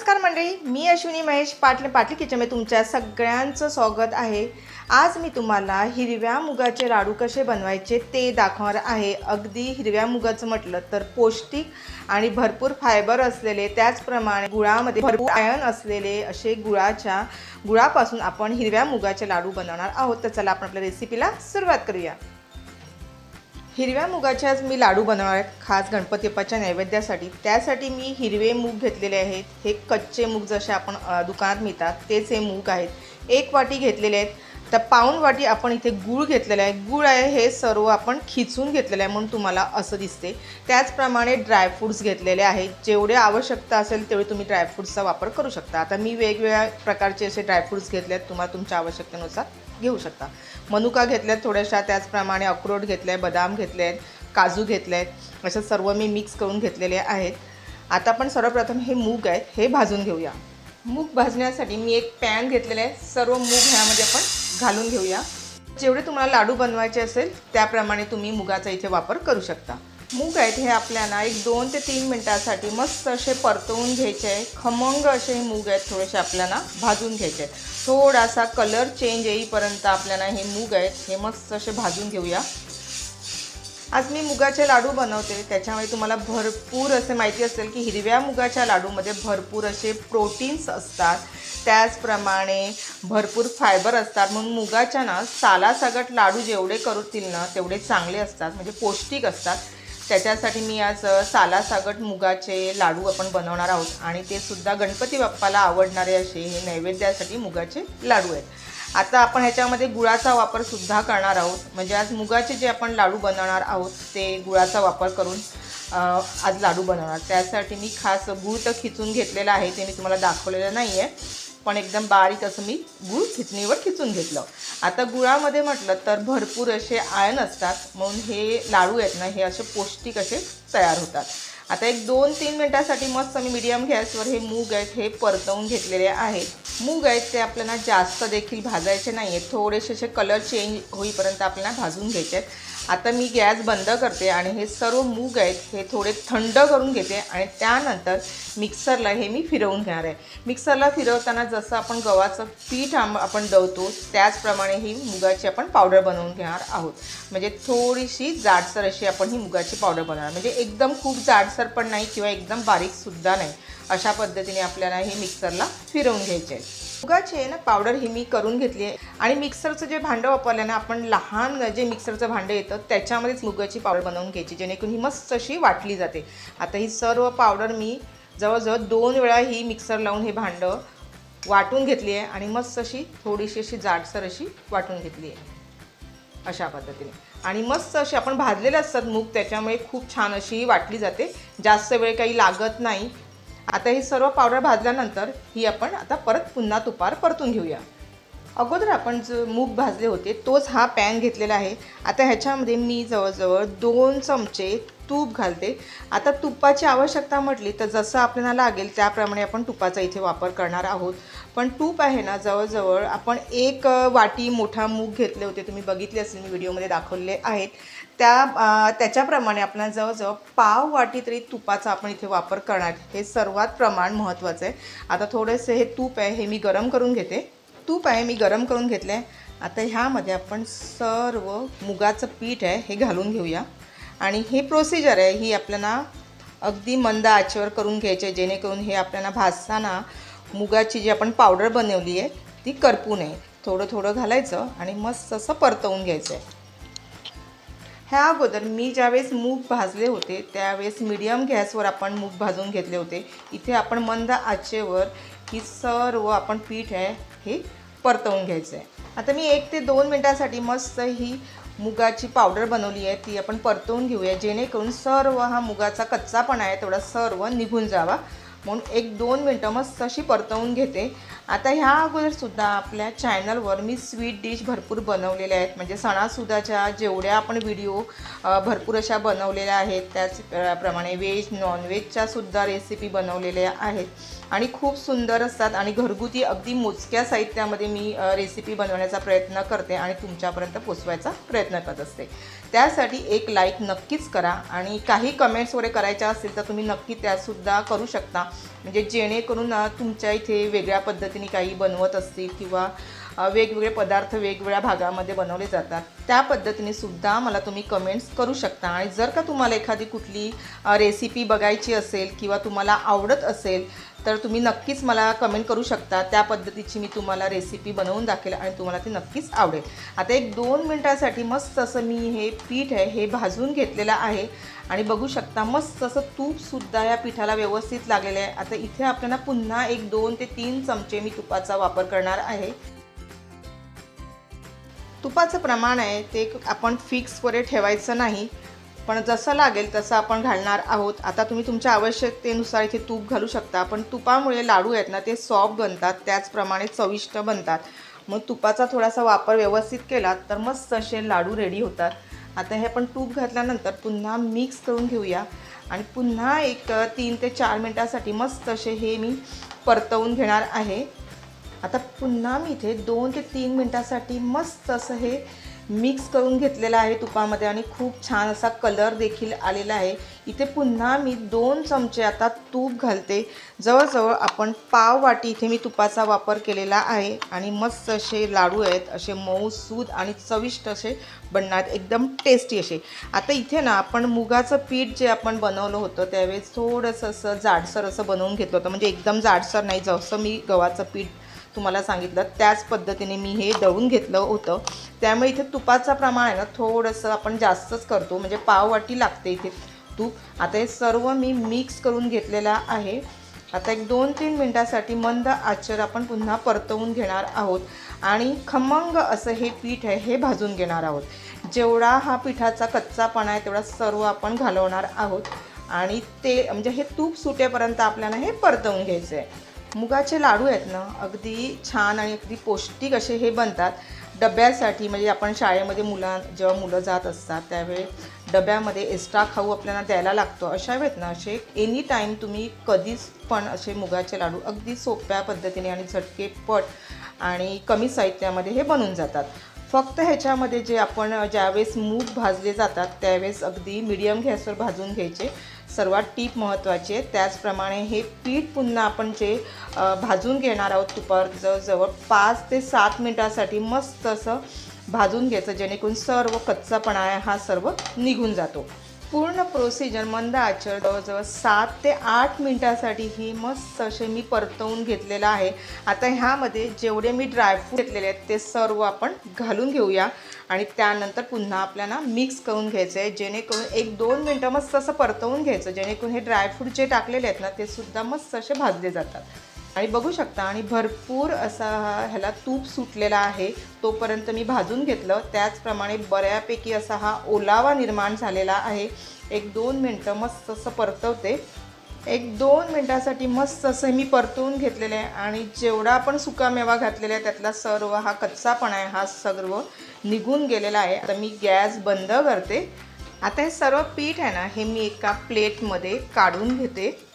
नमस्कार मंडळी मी अश्विनी महेश पाटले पाटली किचनमध्ये तुमच्या सगळ्यांचं स्वागत आहे. आज मी तुम्हाला हिरव्या मुगाचे लाडू कसे बनवायचे ते दाखवणार आहे. अगदी हिरव्या मुगाचं म्हटलं तर पौष्टिक आणि भरपूर फायबर असलेले त्याचप्रमाणे गुळामध्ये भरपूर आयन असलेले असे गुळाच्या गुळापासून आपण हिरव्या मुगाचे लाडू बनवणार आहोत. तर चला आपण आपल्या रेसिपीला सुरुवात करूया. हिरव्या मुगाचे आज मी लाडू बनवणार आहेत खास गणपती बाप्पाच्या नैवेद्यासाठी. त्यासाठी मी हिरवे मूग घेतलेले आहेत. हे कच्चे मूग जसे आपण दुकानात मिळतात तेच हे मूग आहेत. एक वाटी घेतलेले आहेत. तर पाऊण वाटी आपण इथे गूळ घेतलेलं आहे. गूळ आहे हे सर्व आपण खिचून घेतलेलं आहे म्हणून तुम्हाला असं दिसते. त्याचप्रमाणे ड्रायफ्रूट्स घेतलेले आहेत. जेवढे आवश्यकता असेल तेवढे तुम्ही ड्रायफ्रूट्सचा वापर करू शकता. आता मी वेगवेगळ्या प्रकारचे असे ड्रायफ्रूट्स घेतले आहेत तुम्हाला तुमच्या आवश्यकतेनुसार घेऊ शकता. मनुका घेतल्यात थोड्याशा. त्याचप्रमाणे अक्रोड घेतले आहे बदाम घेतले आहेत काजू घेतले आहेत अशा सर्व मी मिक्स करून घेतलेले आहेत. आता आपण सर्वप्रथम हे मूग आहेत हे भाजून घेऊया. मूग भाजण्यासाठी मी एक पॅन घेतलेलं आहे. सर्व मूग ह्यामध्ये आपण घालून घेऊया. जेवढे तुम्हाला लाडू बनवायचे असेल त्याप्रमाणे तुम्ही मुगाचा इथे वापर करू शकता. मूग आहेत हे आपल्याला एक दोन ते तीन मिनटासाठी मस्त असे परतवून घ्यायचे आहे. खमंग असे हे मूग आहेत थोडेसे आपल्याला भाजून घ्यायचे आहेत. थोडासा कलर चेंज येईपर्यंत आपल्याला हे मूग आहेत हे मस्त असे भाजून घेऊया. आज मी मुगाचे लाडू बनवते. त्याच्यामुळे तुम्हाला भरपूर असे माहिती असेल की हिरव्या मुगाच्या लाडूमध्ये भरपूर असे प्रोटीन्स असतात. त्याचप्रमाणे भरपूर फायबर असतात. म्हणून मुगाच्या ना सालासगट लाडू जेवढे करतील ना तेवढे चांगले असतात. म्हणजे पौष्टिक असतात. त्याच्यासाठी मी आज सालासागट मुगाचे लाडू आपण बनवणार आहोत. आणि ते सुद्धा गणपती बाप्पाला आवडणारे असे हे नैवेद्यासाठी मुगाचे लाडू आहेत. आता आपण ह्याच्यामध्ये गुळाचा वापर सुद्धा करणार आहोत. म्हणजे आज मुगाचे जे आपण लाडू बनवणार आहोत ते गुळाचा वापर करून आज लाडू बनवणार. त्यासाठी मी खास गूळ तर खिचून घेतलेलं आहे ते मी तुम्हाला दाखवलेलं नाही आहे पण एकदम बारीक असं मी गूळ खिचणीवर खिचून घेतलं. आता गुळामध्ये म्हटलं तर भरपूर असे आयन असतात. म्हणून हे लाडू आहेत ना हे असे पौष्टिक असे तयार होतात. आता एक दोन तीन मिनटासाठी मस्त मी मीडियम गॅसवर हे मूग आहेत हे परतवून घेतलेले आहेत. मूग आहेत ते आपल्याला जास्त देखील भाजायचे नाही आहेत थोडेसे असे कलर चेंज होईपर्यंत आपल्याला भाजून घ्यायचे आहेत. आता मी गॅस बंद करते आणि हे सर्व मूग आहेत हे थोडे थंड करून घेते आणि त्यानंतर मिक्सरला हे मी फिरवून घेणार आहे. मिक्सरला फिरवताना जसं आपण गव्हाचं पीठ आम आपण दळतो त्याचप्रमाणे ही मुगाची आपण पावडर बनवून घेणार आहोत. म्हणजे थोडीशी जाडसर अशी आपण ही मुगाची पावडर बनवणार. म्हणजे एकदम खूप जाडसर पण नाही किंवा एकदम बारीकसुद्धा नाही. अशा पद्धतीने आपल्याला हे मिक्सरला फिरवून घ्यायचे आहे. मुगाची आहे ना पावडर ही मी करून घेतली आहे. आणि मिक्सरचं जे भांडं वापरलं ना आपण लहान जे मिक्सरचं भांडं येतं त्याच्यामध्येच मुगाची पावडर बनवून घ्यायची जेणेकरून ही मस्त अशी वाटली जाते. आता ही सर्व पावडर मी जवळजवळ दोन वेळा ही मिक्सर लावून हे भांडं वाटून घेतली आहे आणि मस्त अशी थोडीशी अशी जाडसर अशी वाटून घेतली आहे. अशा पद्धतीने. आणि मस्त अशी आपण भाजलेले असतात मूग त्याच्यामुळे खूप छान अशी वाटली जाते. जास्त वेळ काही लागत नाही. आता ही सर्व पावडर भाजल्यानंतर ही आपण आता परत पुन्हा तुपार परतून घेऊया. अगोदर आपण जो मूग भाजले होते तोच हा पॅन घेतलेला आहे. आता ह्याच्यामध्ये मी जवळजवळ दोन चमचे तूप घालते. आता तुपाची आवश्यकता म्हटली तर जसं आपल्याला लागेल त्याप्रमाणे आपण तुपाचा इथे वापर करणार आहोत. पण तूप आहे ना जवळजवळ आपण एक वाटी मोठा मूग घेतले होते तुम्ही बघितले असेल मी व्हिडिओमध्ये दाखवले आहेत. त्या त्याच्याप्रमाणे आपण जवळजवळ पाव वाटी तरी तुपाचा आपण इथे वापर करणार. हे सर्वात प्रमाण महत्त्वाचं आहे. आता थोडेसे हे तूप आहे हे मी गरम करून घेते. तूप आहे मी गरम करून घेतलं आहे आता ह्यामध्ये आपण सर्व मुगाचं पीठ आहे हे घालून घेऊया. आणि हे प्रोसिजर आहे ही आपल्याला अगदी मंद आचेवर करून घ्यायचे जेणेकरून हे आपल्याला भाजताना मुगाची जी आपण पावडर बनवली आहे ती करपू नये. थोडं थोडं घालायचं आणि मस्त असं परतवून घ्यायचं आहे. ह्या अगोदर मी ज्यावेळेस मूग भाजले होते त्यावेळेस मीडियम गॅसवर आपण मूग भाजून घेतले होते. इथे आपण मंद आचेवर ही सर्व आपण पीठ आहे हे परतवून घ्यायचं आहे. आता मी एक ते दोन मिनटासाठी मस्त ही मुगाची पावडर बनवली आहे ती आपण परतवून घेऊया. जेणेकरून सर्व हा मुगाचा कच्चापणा आहे तेवढा सर्व निघून जावा. म्हणून एक दोन मिनटं मस्त अशी परतवून घेते. आता ह्या अगोदरसुद्धा आपल्या चॅनलवर मी स्वीट डिश भरपूर बनवलेल्या आहेत. म्हणजे सणासुद्धाच्या जेवढ्या आपण व्हिडिओ भरपूर अशा बनवलेल्या आहेत त्याच प्रमाणे व्हेज नॉनव्हेजच्यासुद्धा रेसिपी बनवलेल्या आहेत. आणि खूप सुंदर असतात आणि घरगुती अगदी मोजक्या साहित्यामध्ये मी रेसिपी बनवण्याचा प्रयत्न करते आणि तुमच्यापर्यंत पोचवायचा प्रयत्न करत असते. त्यासाठी एक लाईक नक्कीच करा आणि काही कमेंट्स वगैरे करायच्या असतील तर तुम्ही नक्की त्यासुद्धा करू शकता. म्हणजे जेणेकरून तुमच्या इथे वेगळ्या पद्धतीने काही बनवत असतील किंवा वेगवेगळे पदार्थ वेगवेगळ्या भागामध्ये बनवले जातात. त्या पद्धतीने सुद्धा मला तुम्ही कमेंट्स करू शकता. आणि जर का तुम्हाला एखादी कुठली रेसिपी बघायची असेल किंवा तुम्हाला आवडत असेल तर तुम्ही नक्कीच मला कमेंट करू शकता. त्या पद्धतीची मी तुम्हाला रेसिपी बनवून दाखवेल आणि तुम्हाला ती नक्कीच आवडेल. आता एक दोन मिनटासाठी मस्त असं मी हे पीठ आहे हे भाजून घेतलेलं आहे. आणि बघू शकता मस्त असं तूपसुद्धा या पिठाला व्यवस्थित लागलेलं आहे. आता इथे आपल्याला पुन्हा एक दोन ते तीन चमचे मी तुपाचा वापर करणार आहे. तुपाचं प्रमाण आहे ते आपण फिक्स वगैरे ठेवायचं नाही. पण जसं लागेल तसं आपण घालणार आहोत. आता तुम्ही तुमच्या आवश्यकतेनुसार इथे तूप घालू शकता. पण तुपामुळे लाडू आहेत ना ते सॉफ्ट बनतात. त्याचप्रमाणे चविष्ट बनतात. मग तुपाचा थोडासा वापर व्यवस्थित केला तर मस्त असे लाडू रेडी होतात. आता हे आपण तूप घातल्यानंतर पुन्हा मिक्स करून घेऊया. आणि पुन्हा एक तीन ते चार मिनटासाठी मस्त असे हे मी परतवून घेणार आहे. आता पुन्हा मी इथे दोन ते तीन मिनटासाठी मस्त असं हे मिक्स करून घेतलेलं आहे तुपामध्ये आणि खूप छान असा कलर देखील आलेला आहे. इथे पुन्हा मी दोन चमचे आता तूप घालते. जवळजवळ आपण पाव वाटी इथे मी तुपाचा वापर केलेला आहे आणि मस्त असे लाडू आहेत असे मऊ सूद आणि चविष्ट असे बनणार एकदम टेस्टी असे. आता इथे ना आपण मुगाचं पीठ जे आपण बनवलं होतं त्यावेळेस थोडंसं असं जाडसर असं बनवून घेतलं होतं. म्हणजे एकदम जाडसर नाही जसं मी गव्हाचं पीठ तुम्हाला सांगितलं त्याच पद्धतीने मी हे दळून घेतलं होतं. त्यामुळे इथे तुपाचं प्रमाण आहे ना थोडंसं आपण जास्तच करतो. म्हणजे पाववाटी लागते इथे तूप. आता हे सर्व मी मिक्स करून घेतलेलं आहे. आता एक दोन तीन मिनटासाठी मंद आचर आपण पुन्हा परतवून घेणार आहोत. आणि खमंग असं हे पीठ आहे हे भाजून घेणार आहोत. जेवढा हा पिठाचा कच्चापणा आहे तेवढा सर्व आपण घालवणार आहोत. आणि ते म्हणजे हे तूप सुटेपर्यंत आपल्याला हे परतवून घ्यायचं आहे मुगाचे लाडू आहेत ना अगदी छान आणि अगदी पौष्टिक असे हे बनतात. डब्यासाठी म्हणजे आपण शाळेमध्ये मुलां जेव्हा मुलं जात असतात त्यावेळी डब्यामध्ये एक्स्ट्रा खाऊ आपल्याला द्यायला लागतो. अशा वेळेत ना असे एनी टाईम तुम्ही कधीच पण असे मुगाचे लाडू अगदी सोप्या पद्धतीने आणि झटकेपट आणि कमी साहित्यामध्ये हे बनून जातात. फक्त ह्याच्यामध्ये जे आपण ज्यावेळेस मूग भाजले जातात त्यावेळेस अगदी मिडियम गॅसवर भाजून घ्यायचे. सर्वात टीप महत्त्वाची आहे. त्याचप्रमाणे हे पीठ पुन्हा आपण जे भाजून घेणार आहोत तुपावर जवळजवळ पाच ते सात मिनटासाठी मस्त असं भाजून घ्यायचं जेणेकरून सर्व कच्चापणा आहे हा सर्व निघून जातो. पूर्ण प्रोसिजर मंद आचर जवळजवळ सात ते आठ मिनटासाठी ही मस्त असे मी परतवून घेतलेलं आहे. आता ह्यामध्ये जेवढे मी ड्रायफ्रूट घेतलेले आहेत ते सर्व आपण घालून घेऊया. आणि त्यानंतर पुन्हा आपल्याला मिक्स करून घ्यायचं आहे जेणेकरून एक दोन मिनटं मस्त असं परतवून घ्यायचं. जेणेकरून हे ड्रायफ्रूट जे टाकलेले आहेत ना ते सुद्धा मस्त असे भाजले जातात. आणि बघू शकता आणि भरपूर असा हा ह्याला तूप सुटलेला आहे. तोपर्यंत मी भाजून घेतलं. त्याचप्रमाणे बऱ्यापैकी असा हा ओलावा निर्माण झालेला आहे. एक दोन मिनटं मस्त असं परतवते. एक दोन मिनटासाठी मस्त असं मी परतवून घेतलेलं आहे आणि जेवढा आपण सुकामेवा घातलेला आहे त्यातला सर्व हा कच्चापणा आहे हा सर्व निघून गेलेला आहे. आता मी गॅस बंद करते. आता हे सर्व पीठ आहे ना हे मी एका प्लेटमध्ये काढून घेते.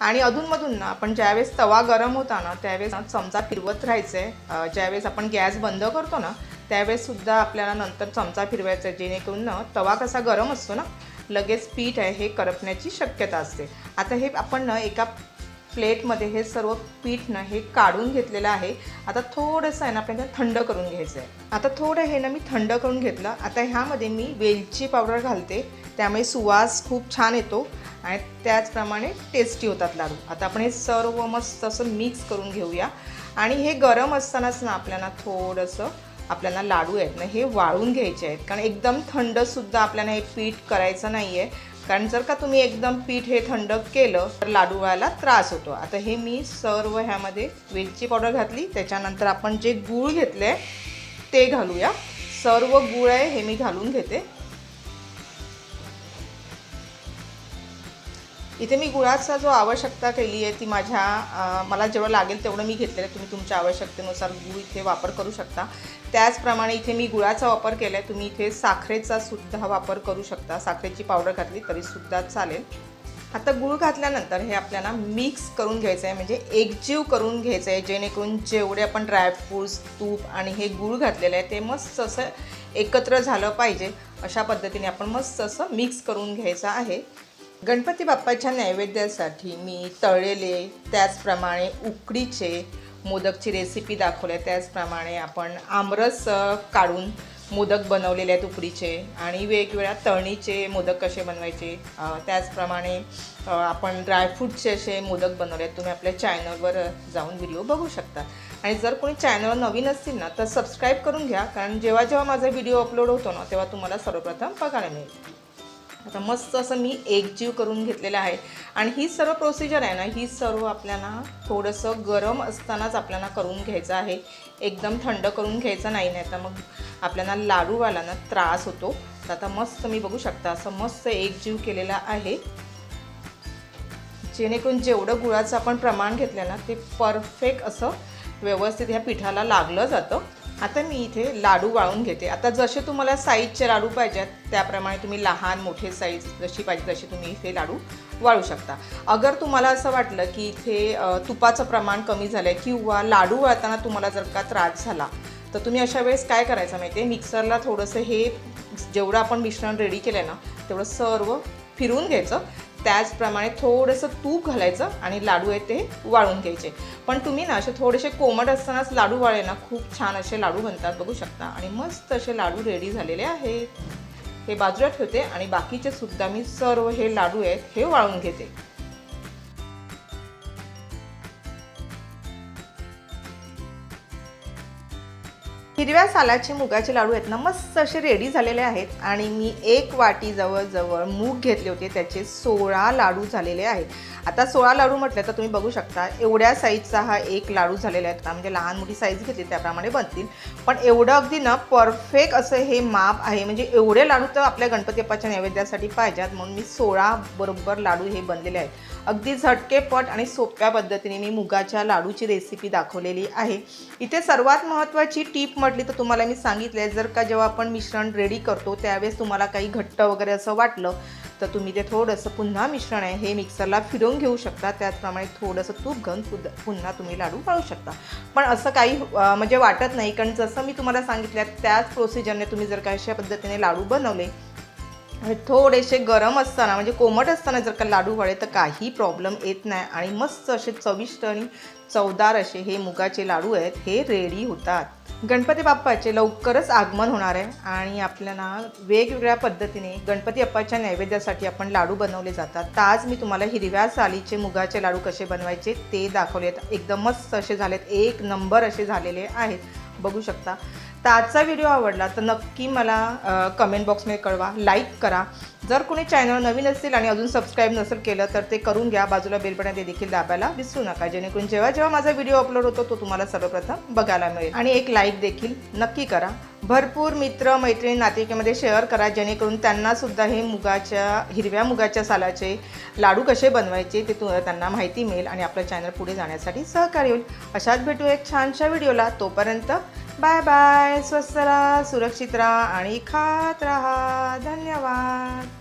आणि अधूनमधून ना आपण ज्यावेळेस तवा गरम होता ना त्यावेळेस चमचा फिरवत राहायचं. आहे ज्यावेळेस आपण गॅस बंद करतो ना त्यावेळेससुद्धा आपल्याला नंतर चमचा फिरवायचा आहे जेणेकरून ना तवा कसा गरम असतो ना लगेच पीठ आहे हे करपण्याची शक्यता असते. आता हे आपण ना एका प्लेटमध्ये हे सर्व पीठ ना हे काढून घेतलेलं आहे. आता थोडंसं आहे ना आपल्याला थंड करून घ्यायचं आहे आता थोडं हे ना मी थंड करून घेतलं. आता ह्यामध्ये मी वेलची पावडर घालते. त्यामुळे सुवास खूप छान येतो. आणि त्याचप्रमाणे टेस्टी होतात लाडू. आता आपण हे सर्व मस्त असं मिक्स करून घेऊया. आणि हे गरम असतानाच ना आपल्याला थोडंसं आपल्याला लाडू आहेत ना हे वाळून घ्यायचे आहेत. कारण एकदम थंडसुद्धा आपल्याला हे पीठ करायचं नाही आहे कारण जर का तुम्ही एकदम पीठ हे थंड केलं तर लाडू व्हायला त्रास होतो. आता हे मी सर्व ह्यामध्ये वेलची पावडर घातली. त्याच्यानंतर आपण जे गूळ घेतले ते घालूया. सर्व गूळ आहे हे मी घालून घेते. इथे मी गुळाचा जो आवश्यकता केली आहे ती माझ्या मला जेवढं लागेल तेवढं मी घेतलेलं आहे. तुम्ही तुमच्या आवश्यकतेनुसार गुळ इथे वापर करू शकता. त्याचप्रमाणे इथे मी गुळाचा वापर केला आहे तुम्ही इथे साखरेचा सुद्धा वापर करू शकता. साखरेची पावडर घातली तरीसुद्धा चालेल. आता गुळ घातल्यानंतर हे आपल्याला मिक्स करून घ्यायचं आहे म्हणजे एकजीव करून घ्यायचं आहे जेणेकरून जेवढे आपण ड्रायफ्रूट्स तूप आणि हे गूळ घातलेलं आहे ते मस्त असं एकत्र झालं पाहिजे. अशा पद्धतीने आपण मस्त असं मिक्स करून घ्यायचं आहे. गणपती बाप्पाच्या नैवेद्यासाठी मी तळलेले त्याचप्रमाणे उकडीचे मोदकची रेसिपी दाखवल्या. त्याचप्रमाणे आपण आमरस काढून मोदक बनवलेले आहेत उकडीचे आणि वेगवेगळ्या तळणीचे मोदक कसे बनवायचे त्याचप्रमाणे आपण ड्रायफ्रूटचे असे मोदक बनवले आहेत. तुम्ही आपल्या चॅनलवर जाऊन व्हिडिओ बघू शकता. आणि जर कोणी चॅनल नवीन असतील ना तर सबस्क्राईब करून घ्या. कारण जेव्हा जेव्हा माझा व्हिडिओ अपलोड होतो ना तेव्हा तुम्हाला सर्वप्रथम बघायला मिळेल. आता मस्त असं मी एकजीव करून घेतलेलं आहे. आणि ही सर्व प्रोसिजर आहे ना ही सर्व आपल्याला थोडंसं गरम असतानाच आपल्याला करून घ्यायचं आहे. एकदम थंड करून घ्यायचं नाही नाही तर मग आपल्याला लाडूवाला ना त्रास होतो. तर आता मस्त मी बघू शकता असं मस्त एकजीव केलेला आहे. जेणेकरून जेवढं गुळाचं आपण प्रमाण घेतलं ना ते परफेक्ट असं व्यवस्थित ह्या पिठाला लागलं जातं. आता मी इथे लाडू वाळून घेते. आता जसे तुम्हाला साईजचे लाडू पाहिजेत त्याप्रमाणे तुम्ही लहान मोठे साईज जशी पाहिजे तशी तुम्ही इथे लाडू वाळू शकता. अगर तुम्हाला असं वाटलं की इथे तुपाचं प्रमाण कमी झालं आहे किंवा लाडू वाळताना तुम्हाला जर का त्रास झाला तर तुम्ही अशा वेळेस काय करायचं माहिती आहे मिक्सरला थोडंसं हे जेवढं आपण मिश्रण रेडी केलं आहे ना तेवढं सर्व फिरवून घ्यायचं. त्याचप्रमाणे थोडंसं तूप घालायचं आणि लाडू आहे ते वाळून घ्यायचे. पण तुम्ही ना असे थोडेसे कोमट असतानाच लाडू वाळे ना खूप छान असे लाडू बनतात बघू शकता. आणि मस्त असे लाडू रेडी झालेले आहेत. हे बाजूला ठेवते आणि बाकीचे सुद्धा मी सर्व हे लाडू आहेत हे वाळून घेते. हिरव्या सालाचे मुगाचे लाडू आहेत ना मस्त असे रेडी झालेले आहेत. आणि मी एक वाटी जवळजवळ मूग घेतले होते त्याचे सोळा लाडू झालेले आहेत. आता सोळा लाडू म्हटलं तर तुम्ही बघू शकता एवढ्या साईजचा हा एक लाडू झालेला आहे म्हणजे लहान मोठी साईज घेतली त्याप्रमाणे बनतील. पण एवढं अगदी ना परफेक्ट असं हे माप आहे. म्हणजे एवढे लाडू तर आपल्या गणपती बाप्पाच्या नैवेद्यासाठी पाहिजेत. म्हणून मी सोळा बरोबर लाडू हे बनलेले आहेत. अगदी झटकेपट आणि सोप्या पद्धतीने मी मुगाच्या लाडूची रेसिपी दाखवलेली आहे. इथे सर्वात महत्त्वाची टीप म्हटली तर तुम्हाला मी सांगितले जर का जेव्हा आपण मिश्रण रेडी करतो त्यावेळेस तुम्हाला काही घट्ट वगैरे असं वाटलं तर तुम्ही ते थोडंसं पुन्हा मिश्रण आहे. हे मिक्सरला फिरवून घेऊ शकता. त्याचप्रमाणे थोडंसं तूप घेऊन पुन्हा तुम्ही लाडू पाळू शकता. पण असं काही म्हणजे वाटत नाही. कारण जसं मी तुम्हाला सांगितलं त्याच प्रोसिजरने तुम्ही जर का अशा पद्धतीने लाडू बनवले थोडेसे गरम असताना म्हणजे कोमट असताना जर का लाडू वळे तर काही प्रॉब्लेम येत नाही. आणि मस्त असे चविष्ट आणि चवदार असे हे मुगाचे लाडू आहेत हे रेडी होतात. गणपती बाप्पाचे लवकरच आगमन होणार आहे. आणि आपल्याला वेगवेगळ्या पद्धतीने गणपती बाप्पाच्या नैवेद्यासाठी आपण लाडू बनवले जातात. तर आज मी तुम्हाला हिरव्या सालीचे मुगाचे लाडू कसे बनवायचे ते दाखवले आहेत. एकदम मस्त असे झालेत. एक नंबर असे झालेले आहेत. बघू शकता. तर आजचा व्हिडिओ आवडला तर नक्की मला कमेंट बॉक्समध्ये कळवा. लाईक करा. जर कोणी चॅनल नवीन असतील आणि अजून सबस्क्राईब नसेल केलं तर ते करून घ्या. बाजूला बेल ते देखील दाबायला विसरू नका. जेणेकरून जेव्हा जेव्हा माझा व्हिडिओ अपलोड होतो तो तुम्हाला सर्वप्रथम बघायला मिळेल. आणि एक लाईक देखील नक्की करा. भरपूर मित्र मैत्रिणी नातेवाईकामध्ये शेअर करा. जेणेकरून त्यांनासुद्धा हे मुगाच्या हिरव्या मुगाच्या सालाचे लाडू कसे बनवायचे ते तु त्यांना माहिती मिळेल आणि आपलं चॅनल पुढे जाण्यासाठी सहकार्य होईल. अशाच भेटू एक छानशा व्हिडिओला तोपर्यंत बाय बाय स्वस्त राहा सुरक्षित राहा आणि खात राहा. धन्यवाद.